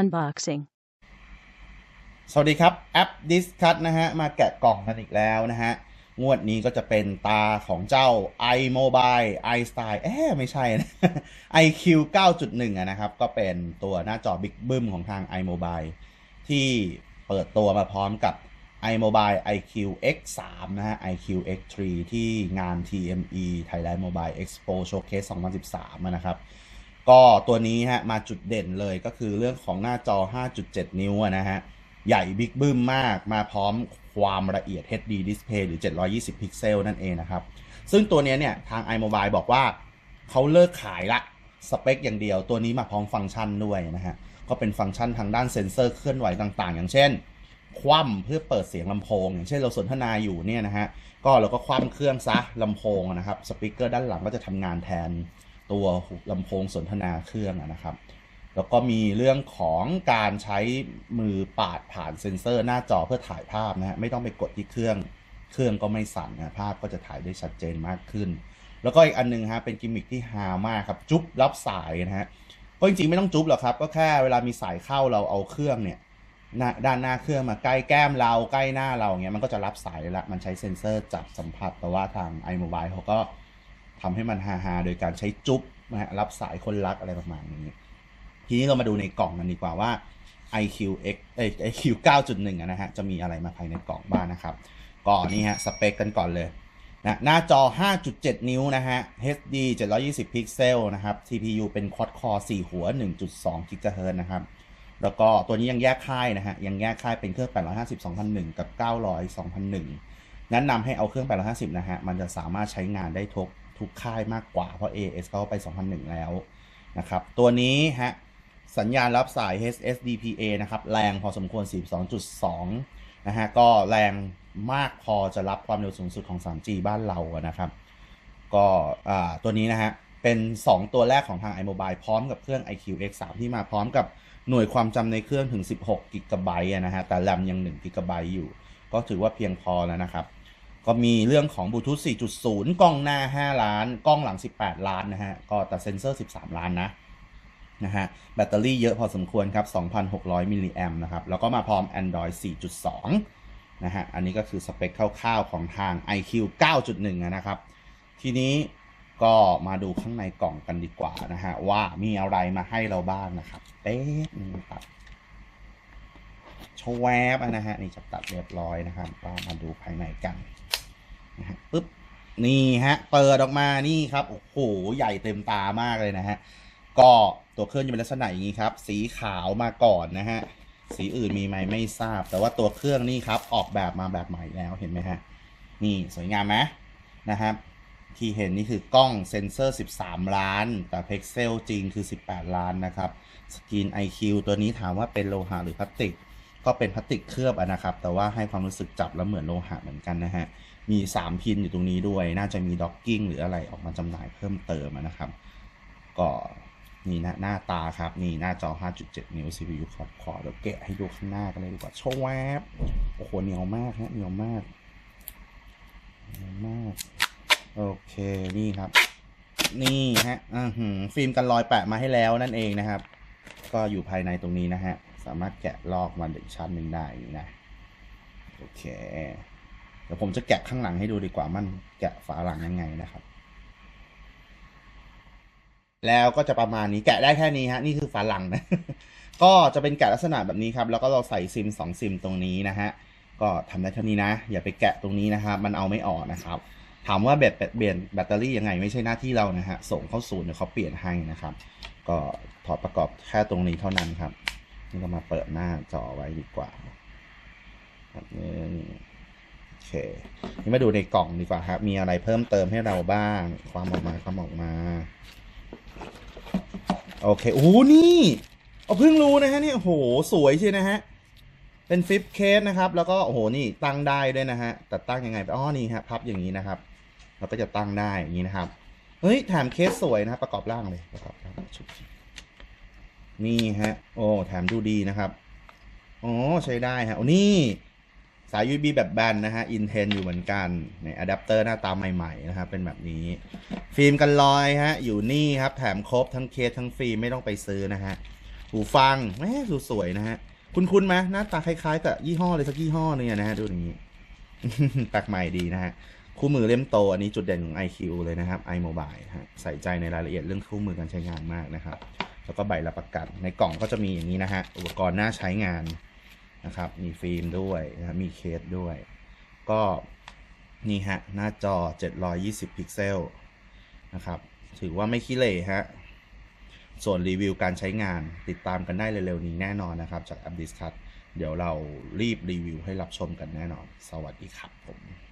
Unboxing. สวัสดีครับ แอป Discuss นะฮะ มาแกะกล่องกันอีกแล้วนะฮะ งวดนี้ก็จะเป็นตาของเจ้า iMobile iStyle เอ๊ะไม่ใช่นะ iQ 9.1ะนะครับ ก็เป็นตัวหน้าจอบิ๊กบึ้มของทาง iMobile ที่เปิดตัวมาพร้อมกับ iMobile iQ X3 นะฮะ iQ X3 ที่งาน TME Thailand Mobile Expo Showcase 2013 นะครับ ก็ตัวนี้ฮะมาจุดเด่นเลยก็คือเรื่องของหน้าจอ 5.7 นิ้วนะฮะ ใหญ่บิ๊กบึ้มมากมาพร้อมความละเอียด HD Display หรือ 720 พิกเซลนั่นเองนะครับ ซึ่งตัวนี้เนี่ยทาง iMobile บอกว่าเขาเลิกขายละสเปคอย่างเดียว ตัวนี้มาพร้อมฟังก์ชันด้วยนะฮะ ก็เป็นฟังก์ชันทางด้านเซ็นเซอร์เคลื่อนไหวต่างๆ อย่างเช่น คว่ำเพื่อเปิดเสียงลำโพง อย่างเช่นเราสนทนาอยู่เนี่ยนะฮะ ก็เราก็คว่ำเครื่องซะลำโพงนะครับ สปีกเกอร์ด้านหลังก็จะทำงานแทน ตัวลำโพงสนทนาเครื่องนะครับ แล้วก็มีเรื่องของการใช้มือปาดผ่านเซ็นเซอร์หน้าจอเพื่อถ่ายภาพนะฮะไม่ต้องไปกดที่เครื่องเครื่องก็ไม่สั่นนะภาพก็จะถ่ายได้ชัดเจนมากขึ้น แล้วก็อีกอันหนึงฮะเป็นกิมมิคที่ฮามากครับจุ๊บรับสายนะฮะก็จริงๆไม่ต้องจุ๊บหรอกครับ ก็แค่เวลามีสายเข้าเราเอาเครื่องเนี่ยด้านหน้าเครื่องมาใกล้แก้มเราใกล้หน้าเราเงี้ยมันก็จะรับสายเลยละมันใช้เซ็นเซอร์จับสัมผัสแต่ว่าทาง iMobile เขาก็ ทำให้มันฮาๆโดยการใช้จุ๊บนะฮะรับสายคนรักอะไรประมาณนี้ ทีนี้เรามาดูในกล่องกันดีกว่าว่า iQX เอ้ย iQ 9.1ะนะฮะ จะมีอะไรมาภายในกล่องบ้างนะครับก็นี่ฮะ สเปคกันก่อนเลยนะหน้าจอ 5.7 นิ้วนะฮะ HD 720 พิกเซลนะครับ CPU เป็น Quad Core 4 หัว 1.2 GHz นะครับ แล้วก็ตัวนี้ยังแยกค่ายนะฮะ ยังแยกค่ายเป็นเครื่อง 850 2001 กับ 900 2001 แนะนำให้เอาเครื่อง 850 นะฮะ มันจะสามารถใช้งานได้ทุก ทุกค่ายมากกว่า เพราะ AS เขาไป 2001 แล้วนะครับ ตัวนี้ฮะสัญญาณรับสาย HSDPA นะครับ แรงพอสมควร 42.2 นะฮะ ก็แรงมากพอจะรับความเร็วสูงสุดของ 3G บ้านเรานะครับ ก็ตัวนี้นะฮะ เป็น 2 ตัวแรกของทาง iMobile พร้อมกับเครื่อง iQ X3 ที่มาพร้อมกับหน่วยความจำในเครื่องถึง 16กิกะไบต์นะฮะ แต่แรมยัง1กิกะไบต์อยู่ ก็ถือว่าเพียงพอแล้วนะครับ ก็มีเรื่องของบลูทูธ4.0 กล้องหน้า 5 ล้าน กล้องหลัง 18 ล้านนะฮะ ก็แต่เซ็นเซอร์ 13 ล้านนะนะฮะ แบตเตอรี่เยอะพอสมควรครับ 2,600 มิลลิแอมนะครับ แล้วก็มาพร้อม Android 4.2 นะฮะ อันนี้ก็คือสเปคคร่าวๆของทาง iQ 9.1 นะครับ ทีนี้ก็มาดูข้างในกล่องกันดีกว่านะฮะ ว่ามีอะไรมาให้เราบ้างนะครับเป๊ะนึ งตัดชวบนะฮะนี่จะตัดเรียบร้อยนะครับก็มาดูภายในกันนะฮะปึ๊บนี่ฮะเปิดออกมานี่ครับโอ้โหใหญ่เต็มตามากเลยนะฮะก็ตัวเครื่องจะเป็นลักษณะอย่างนี้ครับ สีขาวมาก่อนนะฮะสีอื่นมีไหมไม่ทราบ แต่ว่าตัวเครื่องนี่ครับออกแบบมาแบบใหม่แล้วเห็นไหมฮะนี่สวยงามไหมนะครับที่เห็นนี่คือกล้องเซนเซอร์ 13 ล้าน แต่พิกเซลจริงคือ 18 ล้านนะครับ สกรีน IQ ตัวนี้ถามว่าเป็นโลหะหรือพลาสติก ก็เป็นพลาสติกเคลือบอะนะครับ แต่ว่าให้ความรู้สึกจับแล้วเหมือนโลหะเหมือนกันนะฮะ มี 3 พินอยู่ตรงนี้ด้วย น่าจะมีด็อกกิ้งหรืออะไรออกมาจำหน่ายเพิ่มเติมนะครับ ก็นี่นะหน้าตาครับ นี่หน้าจอ 5.7 นิ้ว CPU ขอบขอเดี๋ยวแกะให้ดูข้างหน้ากันเลยดีกว่าโชว์แวบโอ้โหเหนียวมากฮะเหนียวมากเหนียวมาก โอเค นี่ครับ นี่ฮะอือหือฟิล์มกันรอยแปะมาให้แล้วนั่นเองนะครับ ก็อยู่ภายในตรงนี้นะฮะามารถแกะลอกมันอีกชั้นหนึ่งได้อย่นะโอเคเดี๋ยวผมจะแกะข้างหลังให้ดูดีกว่ามันแกะฝาหลังยังไงนะครับ แล้วก็จะประมาณนี้แกะได้แค่นี้ฮะนี่คือฝาหลังนะก็จะเป็นแกะลักษณะแบบนี้ครับ แล้วก็เราใส่ซิมสองซิมตรงนี้นะฮะก็ทำได้เท่านี้นะ อย่าไปแกะตรงนี้นะครับ มันเอาไม่ออกนะครับ ถามว่าแบตเปลี่ยนแบตเตอรี่ยังไงไม่ใช่หน้าที่เรานะฮะส่งเข้าศูนย์เดี๋ยวเขาเปลี่ยนให้นะครับ ก็ถอดประกอบแค่ตรงนี้เท่านั้นครับ นี่ก็มาเปิดหน้าจอไว้ดีกว่าแบบนึงโอเค นี่มาดูในกล่องดีกว่าครับ มีอะไรเพิ่มเติมให้เราบ้าง ความออกมาความออกมา โอเคโอ้นี่เอาเพิ่งรู้นะฮะนี่โอ้โห สวยใช่นะฮะ เป็นฟิปเคสนะครับ แล้วก็โอ้โหนี่ตั้งได้ด้วยนะฮะ แต่ตั้งยังไงอ๋อนี่ฮะพับอย่างนี้นะครับเราก็จะตั้งได้อย่างนี้นะครับ เฮ้ยแถมเคสสวยนะครับ ประกอบร่างเลยประกอบร่างชุด นี่ฮะ โอ้แถมดูดีนะครับอ๋อใช้ได้ฮะโอ้นี่สาย USB แบบแบนนะฮะอินเทนอยู่เหมือนกันในอะแดปเตอร์หน้าตาใหม่ๆนะครับ เป็นแบบนี้ ฟิล์มกันรอยฮะ อยู่นี่ครับ แถมครบทั้งเคสทั้งฟิล์มไม่ต้องไปซื้อนะฮะ หูฟังแหมสวยๆนะฮะ คุณคุณไหมหน้าตาคล้ายๆกับยี่ห้อเลยสักยี่ห้อหนึงอะนะฮะ ดูอย่างนี้แปลกใหม่ดีนะฮะ คู่มือเล่มโต อันนี้จุดเด่นของ IQ เลยนะครับ iMobile ฮะใส่ใจในรายละเอียดเรื่องคู่มือการใช้งานมากนะครับ แล้วก็ใบรับประกัน ในกล่องก็จะมีอย่างนี้นะฮะ อุปกรณ์หน่าใช้งานนะครับ มีฟิล์มด้วยนะมีเคสด้วย ก็นี่ฮะ หน้าจอ 720 พิกเซลนะครับ ถือว่าไม่ขี้เหร่ฮะ ส่วนรีวิวการใช้งานติดตามกันได้เร็วๆนี้แน่นอนนะครับ จาก a p d i s c u s เดี๋ยวเรารีบรีวิวให้รับชมกันแน่นอน สวัสดีครับผม